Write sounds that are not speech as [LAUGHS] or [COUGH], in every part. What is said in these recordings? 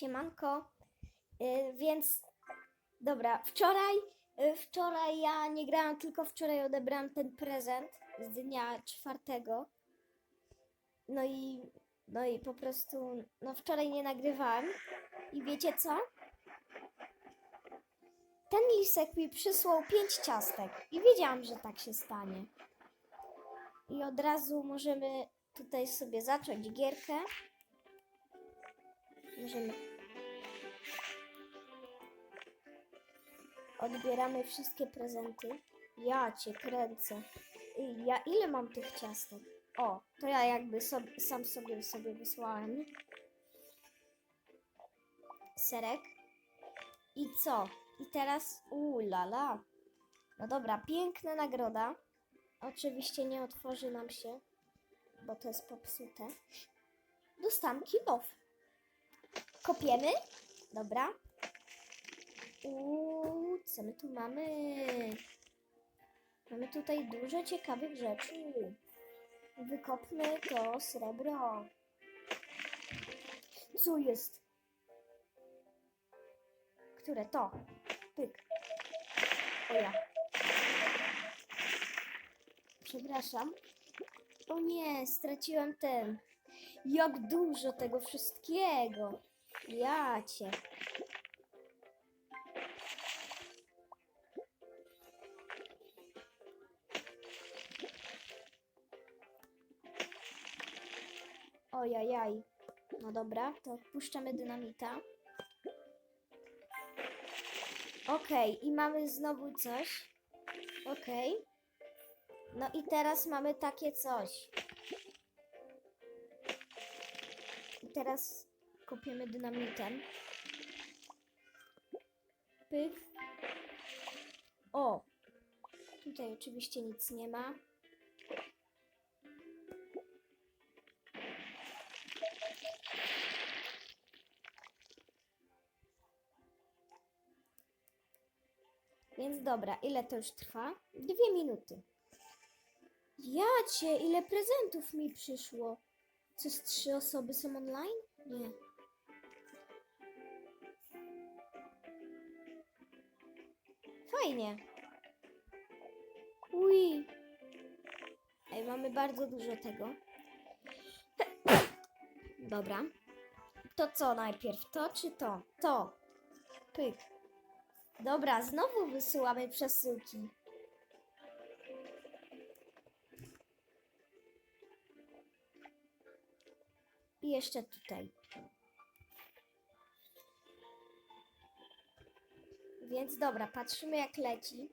Siemanko. Y, więc dobra, wczoraj, y, wczoraj ja nie grałam, tylko wczoraj odebrałam ten prezent z dnia czwartego. No i, no i po prostu, no wczoraj nie nagrywałam. I wiecie co? Ten lisek mi przysłał pięć ciastek i wiedziałam, że tak się stanie. I od razu możemy tutaj sobie zacząć gierkę. Możemy. Odbieramy wszystkie prezenty. Ja cię kręcę. Ja ile mam tych ciastek? O, to ja jakby sam sobie sobie wysłałem. Serek. I co? I teraz uuu, lala. No dobra, piękna nagroda. Oczywiście nie otworzy nam się, bo to jest popsute. Dostałam kilof. Kopiemy. Dobra. Uuu, co my tu mamy? Mamy tutaj dużo ciekawych rzeczy. Wykopmy to srebro. Co jest? Które to? Pyk. O ja. Przepraszam. O nie, straciłam ten. Jak dużo tego wszystkiego. Ja cię. Ojajaj. No dobra, to puszczamy dynamita. Okej, i mamy znowu coś. Okej. No i teraz mamy takie coś. I teraz kopiemy dynamitem. Pyk. O! Tutaj oczywiście nic nie ma. Więc dobra, ile to już trwa? Dwie minuty. Jacie, ile prezentów mi przyszło. Co z trzy osoby są online? Nie. Fajnie. Ui. Ej, mamy bardzo dużo tego. Dobra. To co najpierw? To czy to? To. Pyk. Dobra, znowu wysyłamy przesyłki. I jeszcze tutaj. Więc dobra, patrzymy jak leci.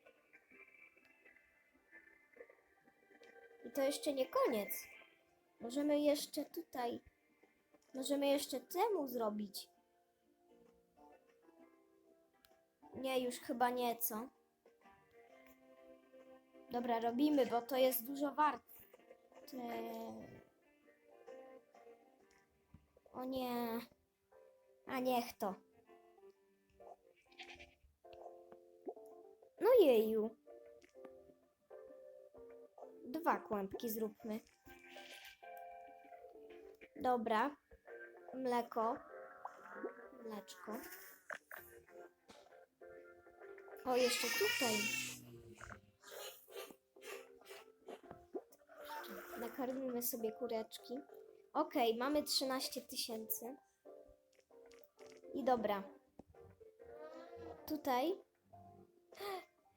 I to jeszcze nie koniec. Możemy jeszcze tutaj. Możemy jeszcze temu zrobić. Nie, już chyba nie, co? Dobra, robimy, bo to jest dużo warte. O nie. A niech to. No jeju. Dwa kłębki zróbmy. Dobra. Mleko. Mleczko. O, jeszcze tutaj. Nakarmimy sobie kureczki. Okej, mamy 13 tysięcy. I dobra. Tutaj.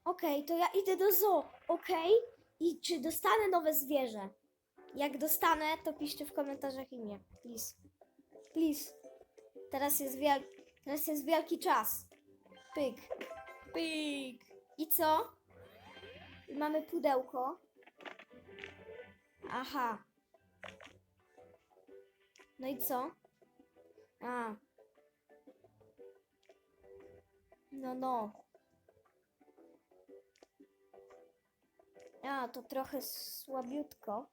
Okej, to ja idę do zoo. Okej? I czy dostanę nowe zwierzę? Jak dostanę, to piszcie w komentarzach imię. Please. Please. Teraz jest, wiel... Teraz jest wielki czas. Pyk. Pyk. I co? I mamy pudełko. Aha. No i co? A. No, no. A, to trochę słabiutko.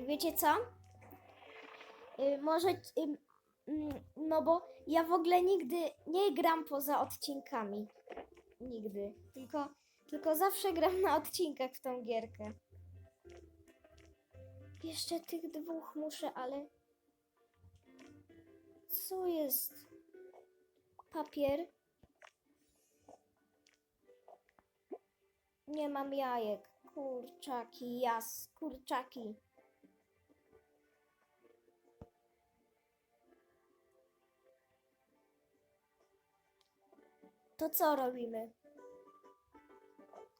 Wiecie co? Y, może, mm, no bo ja w ogóle nigdy nie gram poza odcinkami. Nigdy. Tylko, tylko zawsze gram na odcinkach w tą gierkę. Jeszcze tych dwóch muszę, ale... Co jest? Papier. Nie mam jajek. Kurczaki, jas, kurczaki. To co robimy?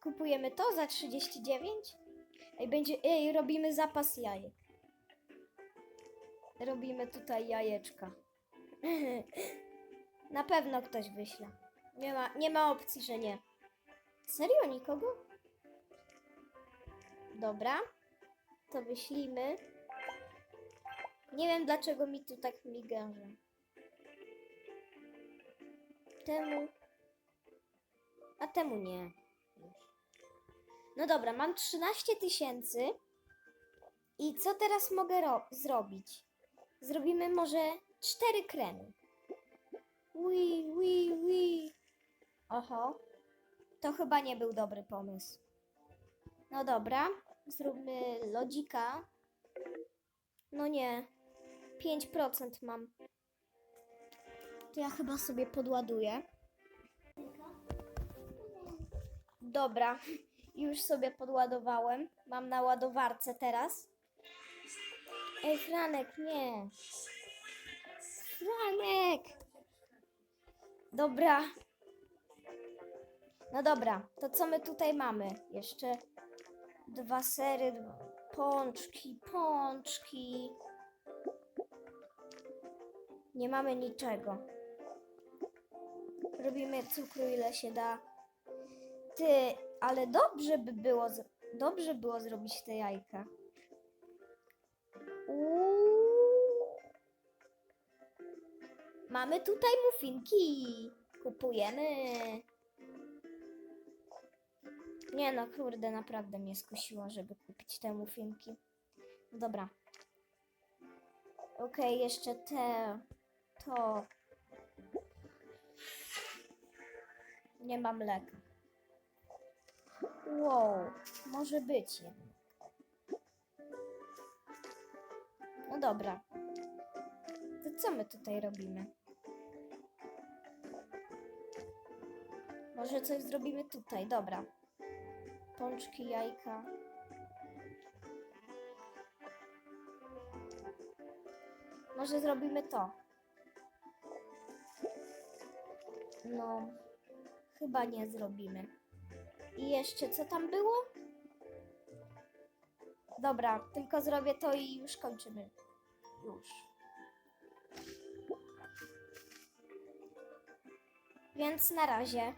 Kupujemy to za 39? Ej, będzie, ej, robimy zapas jajek. Robimy tutaj jajeczka. [LAUGHS] Na pewno ktoś wyśle. Nie ma, nie ma opcji, że nie. Serio? Nikogo? Dobra. To wyślimy. Nie wiem dlaczego mi tu tak miga. Temu... A temu nie. No dobra, mam 13 tysięcy. I co teraz mogę ro- zrobić? Zrobimy może cztery kremy. Ui, ui, ui. Oho. To chyba nie był dobry pomysł. No dobra, zróbmy lodzika. No nie. 5% mam. To ja chyba sobie podładuję. Dobra, już sobie podładowałem. Mam na ładowarce teraz. Ej, Franek, nie. Franek! Dobra. No dobra, to co my tutaj mamy? Jeszcze dwa sery, pączki, pączki. Nie mamy niczego. Robimy cukru ile się da. Ty, ale dobrze by było, dobrze było zrobić te jajka. Mamy tutaj muffinki. Kupujemy. Nie no, kurde, naprawdę mnie skusiło, żeby kupić te muffinki. Dobra. Okej, jeszcze te. To. Nie mam mleka. Wow, może być jednak. No dobra. To co my tutaj robimy? Może coś zrobimy tutaj, dobra. Pączki, jajka. Może zrobimy to. No, chyba nie zrobimy. I jeszcze co tam było? Dobra, tylko zrobię to i już kończymy. Już. Więc na razie.